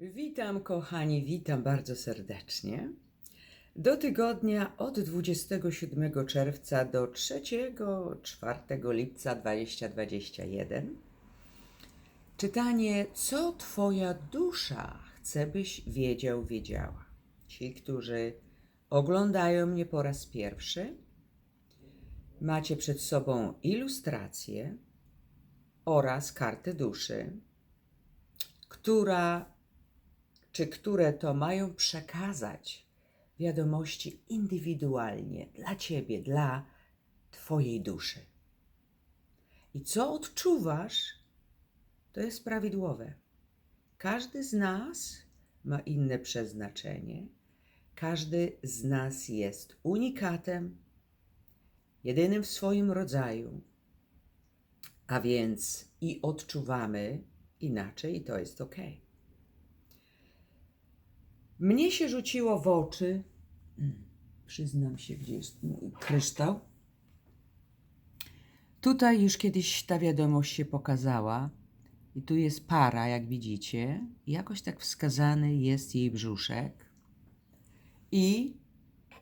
Witam, kochani, witam bardzo serdecznie. Do tygodnia od 27 czerwca do 3-4 lipca 2021. Czytanie, co Twoja dusza chce, byś wiedział, wiedziała. Ci, którzy oglądają mnie po raz pierwszy, macie przed sobą ilustrację oraz kartę duszy, która czy które to mają przekazać wiadomości indywidualnie dla Ciebie, dla Twojej duszy. I co odczuwasz, to jest prawidłowe. Każdy z nas ma inne przeznaczenie, każdy z nas jest unikatem, jedynym w swoim rodzaju, a więc i odczuwamy inaczej, i to jest ok. Mnie się rzuciło w oczy, mm, przyznam się, gdzie jest mój kryształ. Tutaj już kiedyś ta wiadomość się pokazała, i tu jest para, jak widzicie. Jakoś tak wskazany jest jej brzuszek. I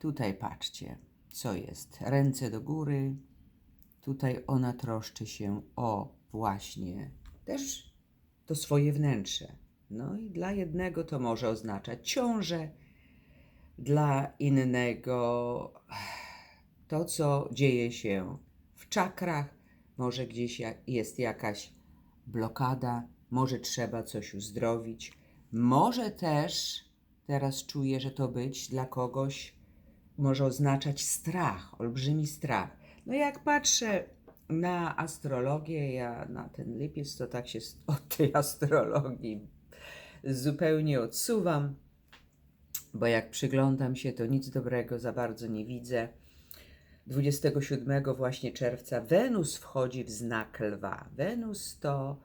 tutaj patrzcie, co jest. Ręce do góry. Tutaj ona troszczy się o właśnie też to swoje wnętrze. No i dla jednego to może oznaczać ciążę, dla innego to, co dzieje się w czakrach, może gdzieś jest jakaś blokada, może trzeba coś uzdrowić, może też teraz czuję, że to być dla kogoś może oznaczać strach, olbrzymi strach. No jak patrzę na astrologię, ja na ten lipiec, to tak się od tej astrologii zupełnie odsuwam, bo jak przyglądam się, to nic dobrego za bardzo nie widzę. 27 właśnie czerwca Wenus wchodzi w znak lwa. Wenus to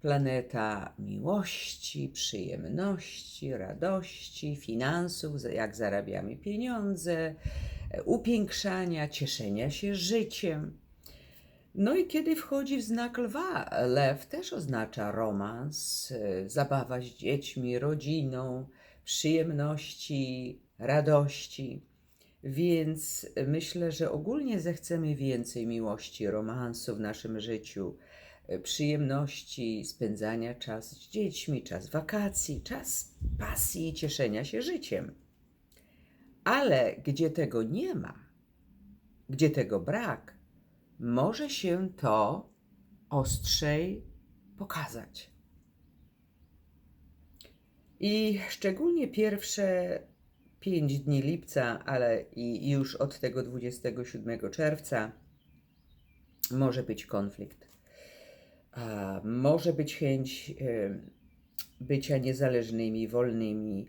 planeta miłości, przyjemności, radości, finansów, jak zarabiamy pieniądze, upiększania, cieszenia się życiem. No i kiedy wchodzi w znak lwa, lew też oznacza romans, y, zabawa z dziećmi, rodziną, przyjemności, radości. Więc myślę, że ogólnie zechcemy więcej miłości, romansu w naszym życiu, y, przyjemności, spędzania czasu z dziećmi, czas wakacji, czas pasji i cieszenia się życiem. Ale gdzie tego nie ma, gdzie tego brak, może się to ostrzej pokazać. I szczególnie pierwsze pięć dni lipca, ale i już od tego 27 czerwca może być konflikt. A może być chęć bycia niezależnymi, wolnymi,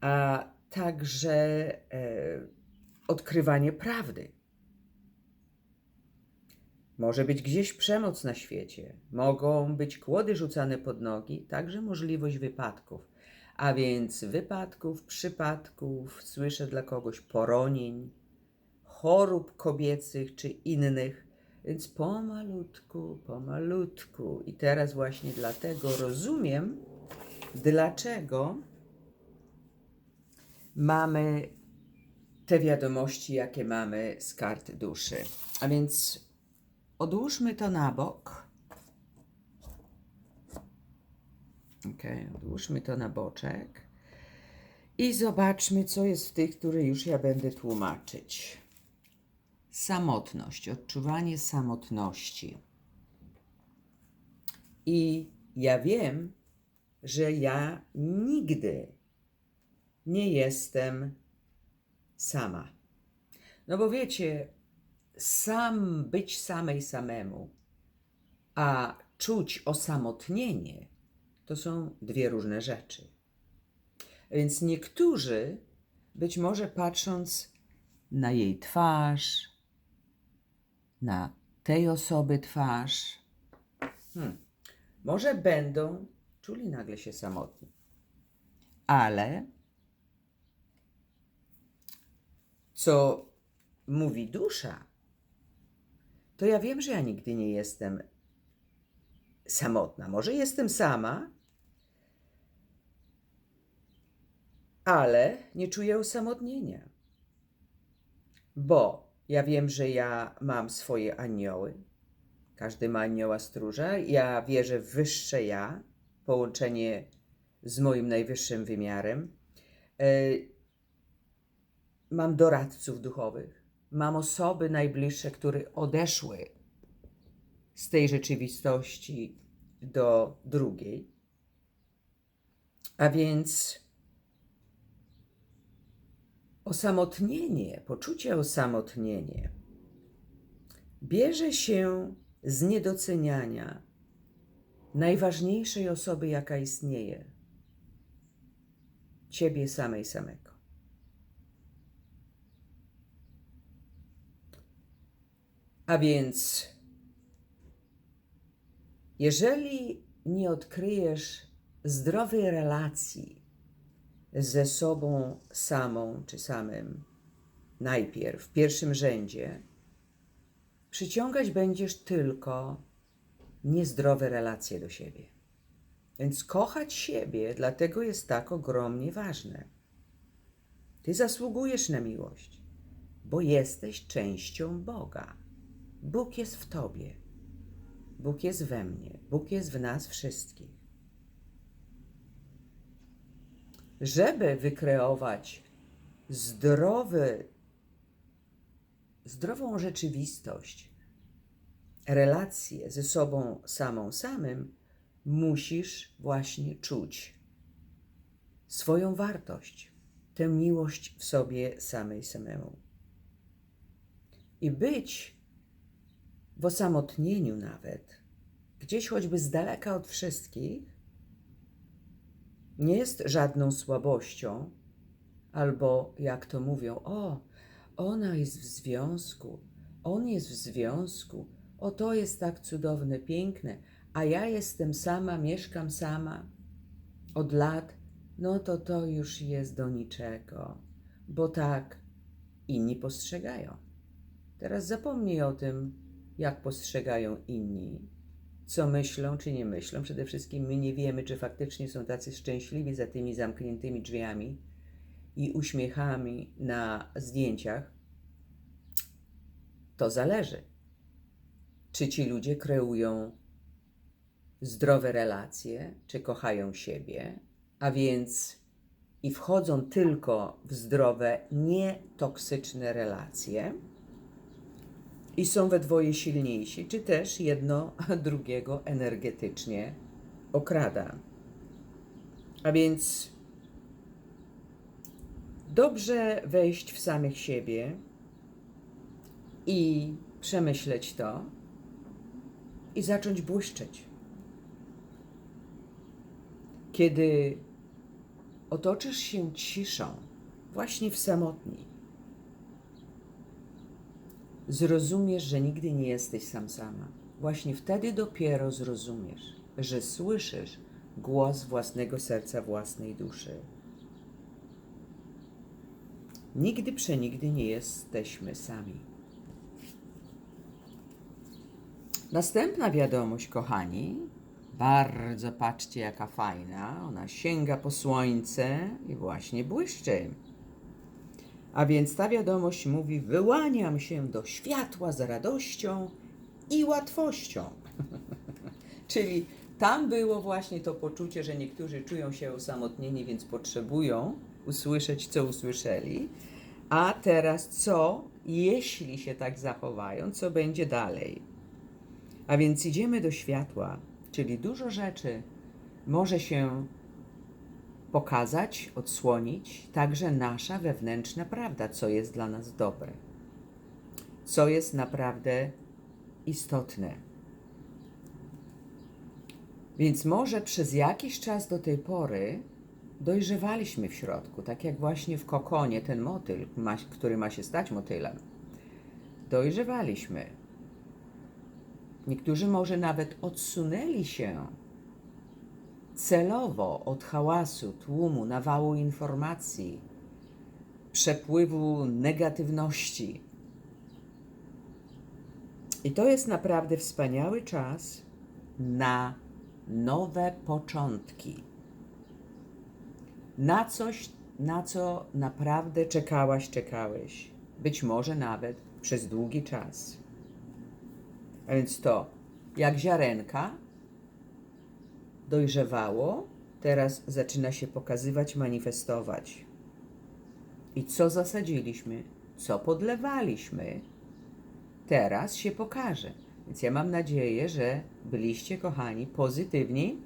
a także odkrywanie prawdy. Może być gdzieś przemoc na świecie, mogą być kłody rzucane pod nogi, także możliwość wypadków. A więc wypadków, przypadków, słyszę dla kogoś poronień, chorób kobiecych czy innych, więc pomalutku, pomalutku. I teraz właśnie dlatego rozumiem, dlaczego mamy te wiadomości, jakie mamy z kart duszy. A więc Odłóżmy to na bok. Ok, odłóżmy to na boczek. I zobaczmy, co jest w tych, które już ja będę tłumaczyć. Samotność, odczuwanie samotności. I ja wiem, że ja nigdy nie jestem sama. No bo wiecie, sam być samej samemu, a czuć osamotnienie, to są dwie różne rzeczy. Więc niektórzy, być może patrząc na jej twarz, na tej osoby twarz, hmm, może będą czuli nagle się samotni. Ale co mówi dusza, to ja wiem, że ja nigdy nie jestem samotna. Może jestem sama, Ale nie czuję osamotnienia, bo ja wiem, że ja mam swoje anioły. Każdy ma anioła stróża. Ja wierzę w wyższe ja, połączenie z moim najwyższym wymiarem. E, Mam doradców duchowych. Mam osoby najbliższe, które odeszły z tej rzeczywistości do drugiej. A więc osamotnienie, poczucie osamotnienie bierze się z niedoceniania najważniejszej osoby, jaka istnieje ciebie samej samego. A więc, jeżeli nie odkryjesz zdrowej relacji ze sobą samą czy samym, najpierw, w pierwszym rzędzie, przyciągać będziesz tylko niezdrowe relacje do siebie. Więc kochać siebie, dlatego jest tak ogromnie ważne. Ty zasługujesz na miłość, bo jesteś częścią Boga. Bóg jest w tobie. Bóg jest we mnie. Bóg jest w nas wszystkich. Żeby wykreować zdrowy, zdrową rzeczywistość, relacje ze sobą samą samym, musisz właśnie czuć swoją wartość, tę miłość w sobie samej samemu. I być w osamotnieniu nawet, gdzieś choćby z daleka od wszystkich, nie jest żadną słabością, albo jak to mówią, o, ona jest w związku, on jest w związku, o to jest tak cudowne, piękne, a ja jestem sama, mieszkam sama od lat, no to to już jest do niczego, bo tak inni postrzegają. Teraz zapomnij o tym, jak postrzegają inni, co myślą czy nie myślą. Przede wszystkim my nie wiemy, czy faktycznie są tacy szczęśliwi za tymi zamkniętymi drzwiami i uśmiechami na zdjęciach. To zależy, czy ci ludzie kreują zdrowe relacje, czy kochają siebie, a więc i wchodzą tylko w zdrowe, nietoksyczne relacje i są we dwoje silniejsi, czy też jedno drugiego energetycznie okrada. A więc dobrze wejść w samych siebie i przemyśleć to i zacząć błyszczeć. Kiedy otoczysz się ciszą, właśnie w samotni, zrozumiesz, że nigdy nie jesteś sam sama. Właśnie wtedy dopiero zrozumiesz, że słyszysz głos własnego serca, własnej duszy. Nigdy przenigdy nie jesteśmy sami. Następna wiadomość, kochani, bardzo patrzcie, jaka fajna. Ona sięga po słońce i właśnie błyszczy. A więc ta wiadomość mówi: Wyłaniam się do światła z radością i łatwością. Czyli tam było właśnie to poczucie, że niektórzy czują się osamotnieni, więc potrzebują usłyszeć, co usłyszeli. A teraz co, jeśli się tak zachowają, co będzie dalej? A więc idziemy do światła, czyli dużo rzeczy może się pokazać, odsłonić także nasza wewnętrzna prawda, co jest dla nas dobre, co jest naprawdę istotne. Więc może przez jakiś czas do tej pory dojrzewaliśmy w środku, tak jak właśnie w kokonie ten motyl, który ma się stać motylem. Dojrzewaliśmy. Niektórzy może nawet odsunęli się celowo od hałasu, tłumu, nawału informacji, przepływu negatywności. I to jest naprawdę wspaniały czas na nowe początki, na coś, na co naprawdę czekałaś, czekałeś. Być może nawet przez długi czas. A więc to, jak ziarenka dojrzewało, teraz zaczyna się pokazywać, manifestować. I co zasadziliśmy, co podlewaliśmy, teraz się pokaże. Więc ja mam nadzieję, że byliście, kochani, pozytywni,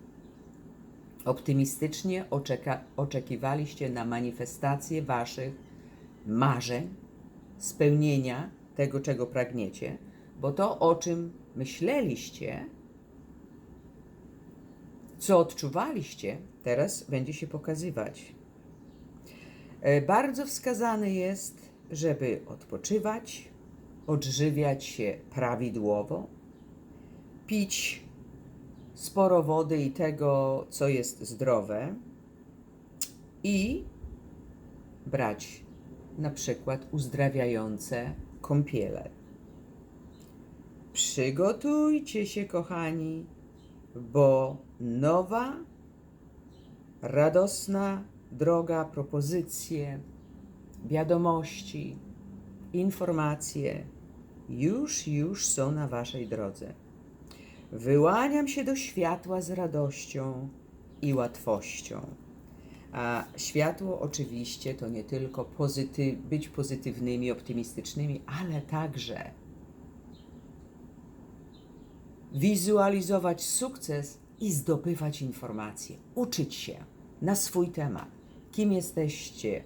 optymistycznie oczeka- oczekiwaliście na manifestację waszych marzeń, spełnienia tego, czego pragniecie, bo to, o czym myśleliście, co odczuwaliście, teraz będzie się pokazywać. E, Bardzo wskazane jest, żeby odpoczywać, odżywiać się prawidłowo, pić sporo wody i tego, co jest zdrowe, i brać na przykład uzdrawiające kąpiele. Przygotujcie się, kochani, bo nowa, radosna droga, propozycje, wiadomości, informacje już, już są na Waszej drodze. Wyłaniam się do światła z radością i łatwością. A światło oczywiście to nie tylko być pozytywnymi, optymistycznymi, ale także wizualizować sukces i zdobywać informacje, uczyć się na swój temat, kim jesteście,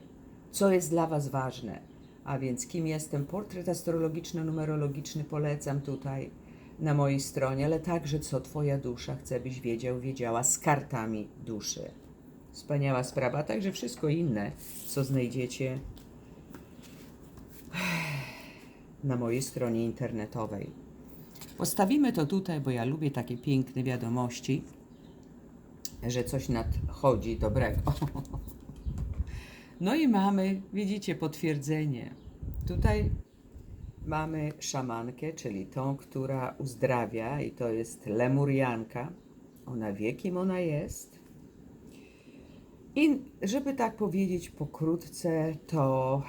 co jest dla Was ważne. A więc kim jestem, portret astrologiczno-numerologiczny polecam tutaj na mojej stronie, ale także co Twoja dusza chce, byś wiedział, wiedziała z kartami duszy. Wspaniała sprawa, a także wszystko inne, co znajdziecie na mojej stronie internetowej. Postawimy to tutaj, bo ja lubię takie piękne wiadomości, że coś nadchodzi dobrego. No i mamy, widzicie, potwierdzenie. Tutaj mamy szamankę, czyli tą, która uzdrawia, i to jest lemurianka. Ona wie, kim ona jest. I żeby tak powiedzieć pokrótce, to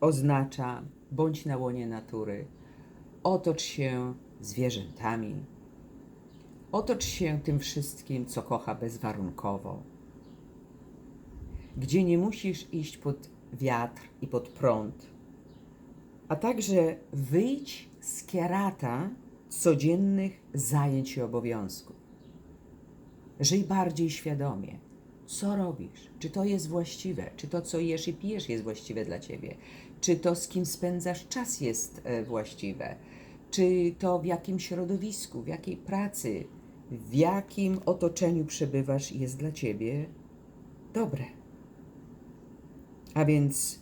oznacza bądź na łonie natury, otocz się zwierzętami, otocz się tym wszystkim, co kocha bezwarunkowo, gdzie nie musisz iść pod wiatr i pod prąd, a także wyjdź z kierata codziennych zajęć i obowiązków. Żyj bardziej świadomie. Co robisz? Czy to jest właściwe? Czy to, co jesz i pijesz, jest właściwe dla ciebie? Czy to, z kim spędzasz czas, jest e, właściwe? Czy to, w jakim środowisku, w jakiej pracy, w jakim otoczeniu przebywasz, jest dla ciebie dobre? A więc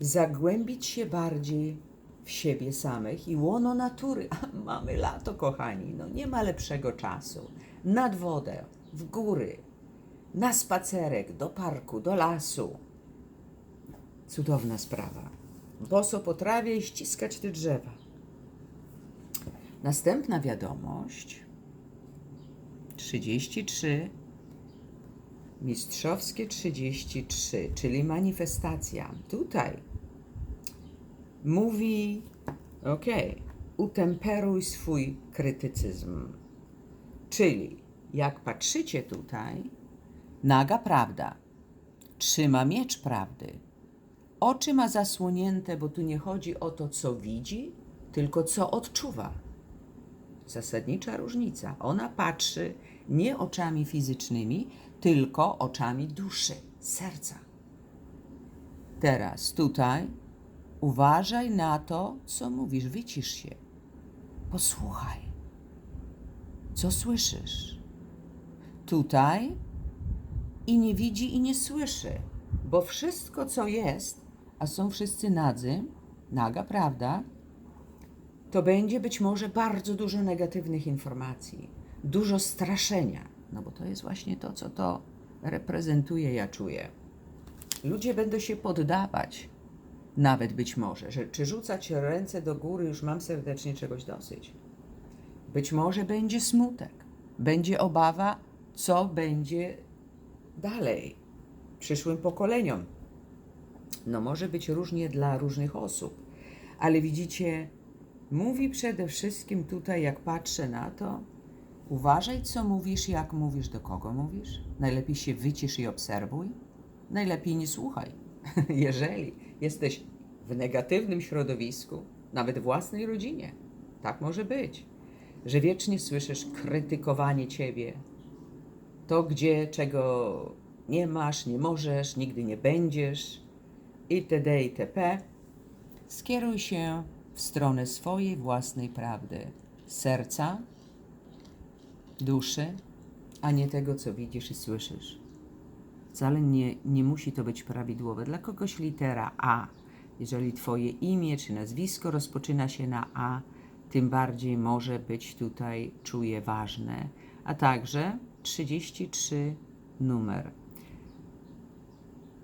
zagłębić się bardziej w siebie samych i łono natury. Mamy lato, kochani, no nie ma lepszego czasu. Nad wodę, w góry, na spacerek, do parku, do lasu. Cudowna sprawa. Boso po trawie i ściskać te drzewa. Następna wiadomość. 33. Mistrzowskie 33, czyli manifestacja. Tutaj mówi, ok, utemperuj swój krytycyzm. Czyli jak patrzycie tutaj, naga prawda trzyma miecz prawdy. Oczy ma zasłonięte, bo tu nie chodzi o to, co widzi, tylko co odczuwa. Zasadnicza różnica. Ona patrzy nie oczami fizycznymi, tylko oczami duszy, serca. Teraz tutaj uważaj na to, co mówisz, wycisz się. Posłuchaj. Co słyszysz? Tutaj i nie widzi i nie słyszy, bo wszystko, co jest, a są wszyscy nadzy, naga prawda, to będzie być może bardzo dużo negatywnych informacji, dużo straszenia, no bo to jest właśnie to, co to reprezentuje, ja czuję. Ludzie będą się poddawać, nawet być może, że czy rzucać ręce do góry, już mam serdecznie czegoś dosyć. Być może będzie smutek, będzie obawa, co będzie dalej. przyszłym pokoleniom. No może być różnie dla różnych osób, ale widzicie, mówi przede wszystkim tutaj, jak patrzę na to, uważaj, co mówisz, jak mówisz, do kogo mówisz. Najlepiej się wycisz i obserwuj. Najlepiej nie słuchaj. Jeżeli jesteś w negatywnym środowisku, nawet własnej rodzinie, tak może być, że wiecznie słyszysz krytykowanie ciebie, to gdzie czego nie masz, nie możesz, nigdy nie będziesz, itd. itp. Skieruj się w stronę swojej własnej prawdy, serca, duszy, a nie tego, co widzisz i słyszysz. Wcale nie, nie musi to być prawidłowe. Dla kogoś litera A. Jeżeli Twoje imię czy nazwisko rozpoczyna się na A, tym bardziej może być tutaj, czuję, ważne. A także 33 numer.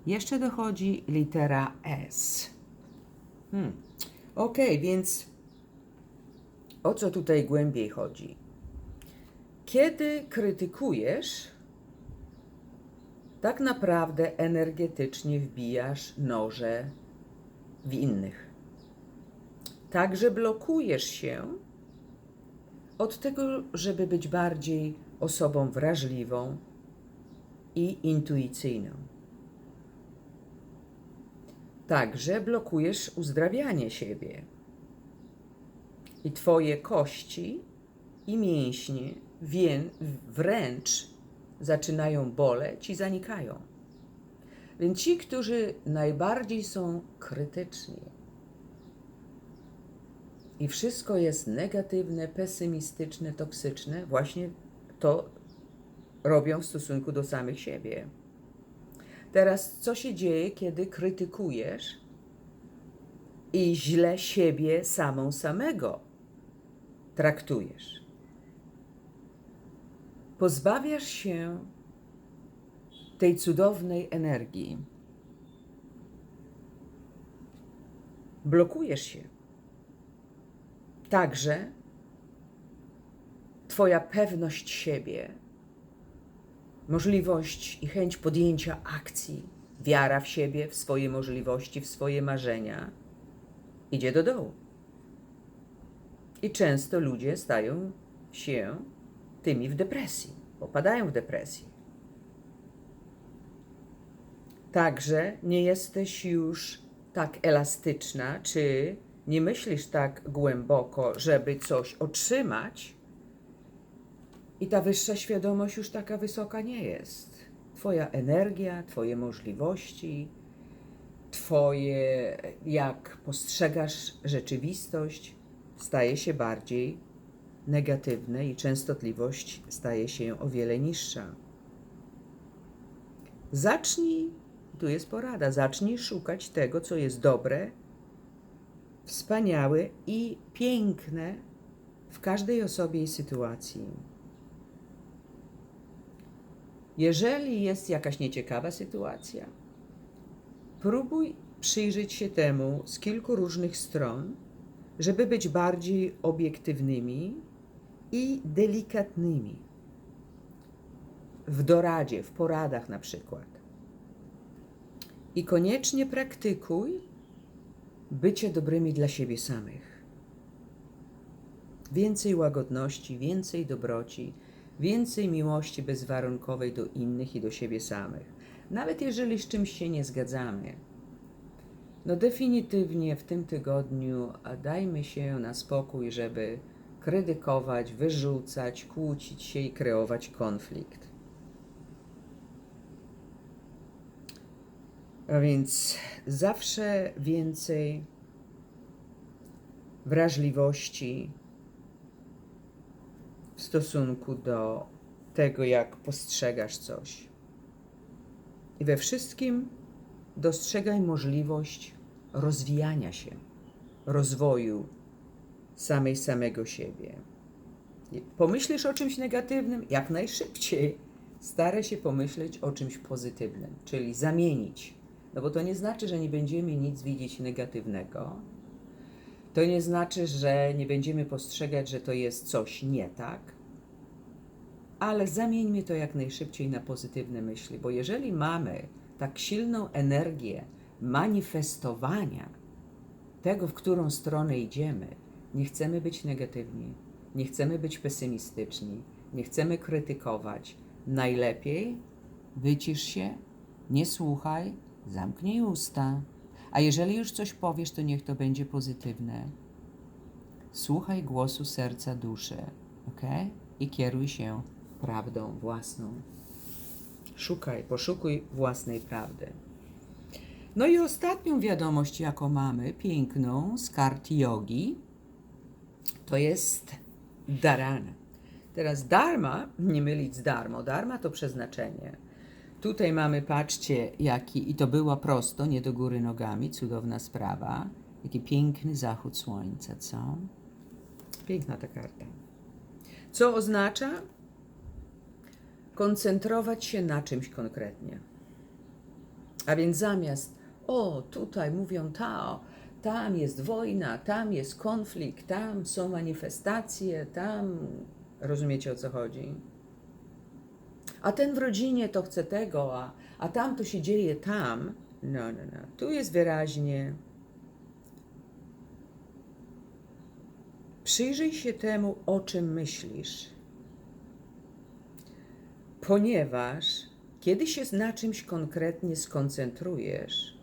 Jeszcze dochodzi litera S. Hmm. Ok, więc o co tutaj głębiej chodzi? Kiedy krytykujesz, tak naprawdę energetycznie wbijasz noże w innych. Także blokujesz się od tego, żeby być bardziej osobą wrażliwą i intuicyjną. Także blokujesz uzdrawianie siebie. I twoje kości i mięśnie wię- wręcz zaczynają boleć i zanikają. Więc ci, którzy najbardziej są krytyczni i wszystko jest negatywne, pesymistyczne, toksyczne, właśnie to robią w stosunku do samych siebie. Teraz, co się dzieje, kiedy krytykujesz i źle siebie samą samego traktujesz? Pozbawiasz się tej cudownej energii. Blokujesz się. Także Twoja pewność siebie, możliwość i chęć podjęcia akcji, wiara w siebie, w swoje możliwości, w swoje marzenia idzie do dołu. I często ludzie stają się tymi w depresji, popadają w depresję. Także nie jesteś już tak elastyczna, czy nie myślisz tak głęboko, żeby coś otrzymać, i ta wyższa świadomość już taka wysoka nie jest. Twoja energia, Twoje możliwości, Twoje, jak postrzegasz rzeczywistość, staje się bardziej negatywne i częstotliwość staje się o wiele niższa. Zacznij, tu jest porada, zacznij szukać tego, co jest dobre, wspaniałe i piękne w każdej osobie i sytuacji. Jeżeli jest jakaś nieciekawa sytuacja, próbuj przyjrzeć się temu z kilku różnych stron, żeby być bardziej obiektywnymi i delikatnymi. W doradzie, w poradach na przykład. I koniecznie praktykuj bycie dobrymi dla siebie samych. Więcej łagodności, więcej dobroci, więcej miłości bezwarunkowej do innych i do siebie samych. Nawet jeżeli z czymś się nie zgadzamy. No definitywnie w tym tygodniu dajmy się na spokój, żeby krytykować, wyrzucać, kłócić się i kreować konflikt. A więc zawsze więcej wrażliwości w stosunku do tego, jak postrzegasz coś. I we wszystkim dostrzegaj możliwość rozwijania się, rozwoju samej samego siebie. Pomyślisz o czymś negatywnym, jak najszybciej staraj się pomyśleć o czymś pozytywnym, czyli zamienić. No bo to nie znaczy, że nie będziemy nic widzieć negatywnego. To nie znaczy, że nie będziemy postrzegać, że to jest coś nie tak, ale zamieńmy to jak najszybciej na pozytywne myśli, bo jeżeli mamy tak silną energię manifestowania tego, w którą stronę idziemy, nie chcemy być negatywni, nie chcemy być pesymistyczni, nie chcemy krytykować. Najlepiej wycisz się, nie słuchaj, zamknij usta. A jeżeli już coś powiesz, to niech to będzie pozytywne. Słuchaj głosu serca duszy, ok? I kieruj się prawdą własną. Szukaj, poszukuj własnej prawdy. No i ostatnią wiadomość, jaką mamy, piękną, z kart jogi, to jest dharana. Teraz dharma, nie mylić z darmo, dharma to przeznaczenie. Tutaj mamy, patrzcie, jaki, i to była prosto, nie do góry nogami, cudowna sprawa. Jaki piękny zachód słońca, co? Piękna ta karta. Co oznacza? Koncentrować się na czymś konkretnie. A więc zamiast, o, tutaj mówią ta, tam jest wojna, tam jest konflikt, tam są manifestacje, tam rozumiecie o co chodzi. A ten w rodzinie to chce tego, a, a tam to się dzieje tam. No, no, no. Tu jest wyraźnie. Przyjrzyj się temu, o czym myślisz. Ponieważ kiedy się na czymś konkretnie skoncentrujesz,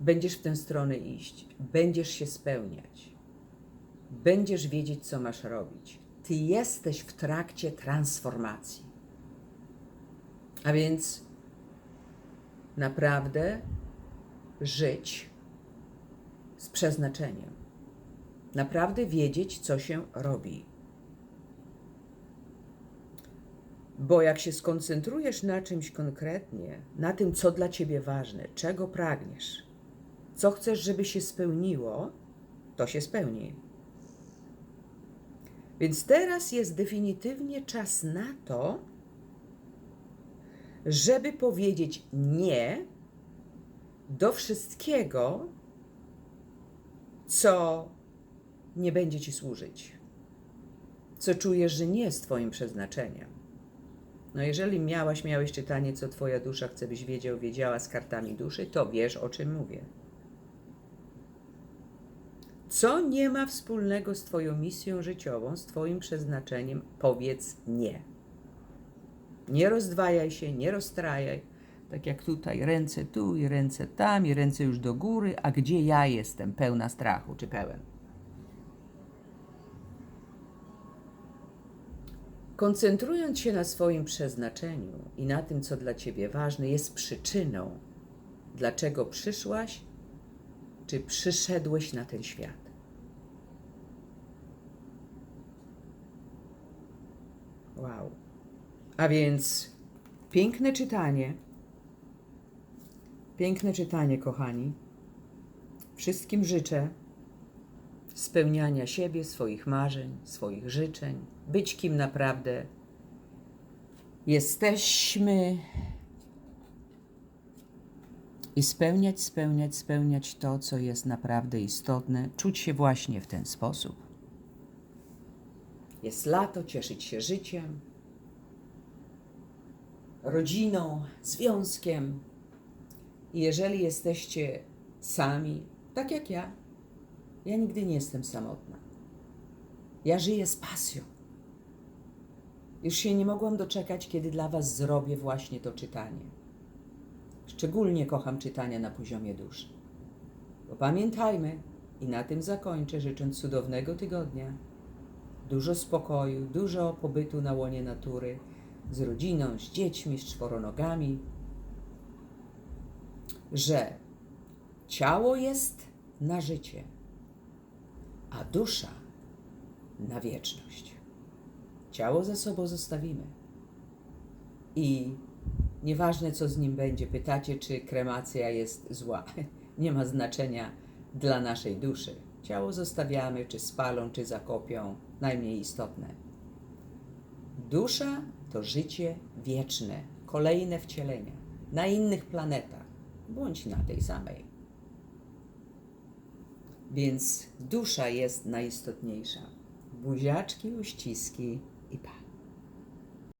będziesz w tę stronę iść, będziesz się spełniać, będziesz wiedzieć, co masz robić. Ty jesteś w trakcie transformacji. A więc naprawdę żyć z przeznaczeniem. Naprawdę wiedzieć, co się robi. Bo jak się skoncentrujesz na czymś konkretnie, na tym, co dla ciebie ważne, czego pragniesz, co chcesz, żeby się spełniło, to się spełni. Więc teraz jest definitywnie czas na to, żeby powiedzieć nie do wszystkiego, co nie będzie ci służyć, co czujesz, że nie jest Twoim przeznaczeniem. No, jeżeli miałaś, miałeś czytanie, co Twoja dusza chce, byś wiedział, wiedziała z kartami duszy, to wiesz, o czym mówię. Co nie ma wspólnego z Twoją misją życiową, z Twoim przeznaczeniem, powiedz nie. Nie rozdwajaj się, nie rozstrajaj. Tak jak tutaj, ręce tu i ręce tam, i ręce już do góry, a gdzie ja jestem, pełna strachu czy pełen? Koncentrując się na swoim przeznaczeniu i na tym, co dla Ciebie ważne, jest przyczyną, dlaczego przyszłaś, czy przyszedłeś na ten świat. Wow. A więc piękne czytanie. Piękne czytanie, kochani. Wszystkim życzę spełniania siebie, swoich marzeń, swoich życzeń, być kim naprawdę jesteśmy i spełniać, spełniać, spełniać to, co jest naprawdę istotne, czuć się właśnie w ten sposób. Jest lato, cieszyć się życiem, rodziną, związkiem. I jeżeli jesteście sami, tak jak ja, ja nigdy nie jestem samotna. Ja żyję z pasją. Już się nie mogłam doczekać, kiedy dla Was zrobię właśnie to czytanie. Szczególnie kocham czytania na poziomie duszy. Bo pamiętajmy, i na tym zakończę, życząc cudownego tygodnia, dużo spokoju, dużo pobytu na łonie natury, z rodziną, z dziećmi, z czworonogami, że ciało jest na życie, a dusza na wieczność. Ciało ze sobą zostawimy. I nieważne, co z nim będzie, pytacie, czy kremacja jest zła. Nie ma znaczenia dla naszej duszy. Ciało zostawiamy, czy spalą, czy zakopią, najmniej istotne. Dusza to życie wieczne, kolejne wcielenia na innych planetach, bądź na tej samej. Więc dusza jest najistotniejsza. Buziaczki, uściski i pa.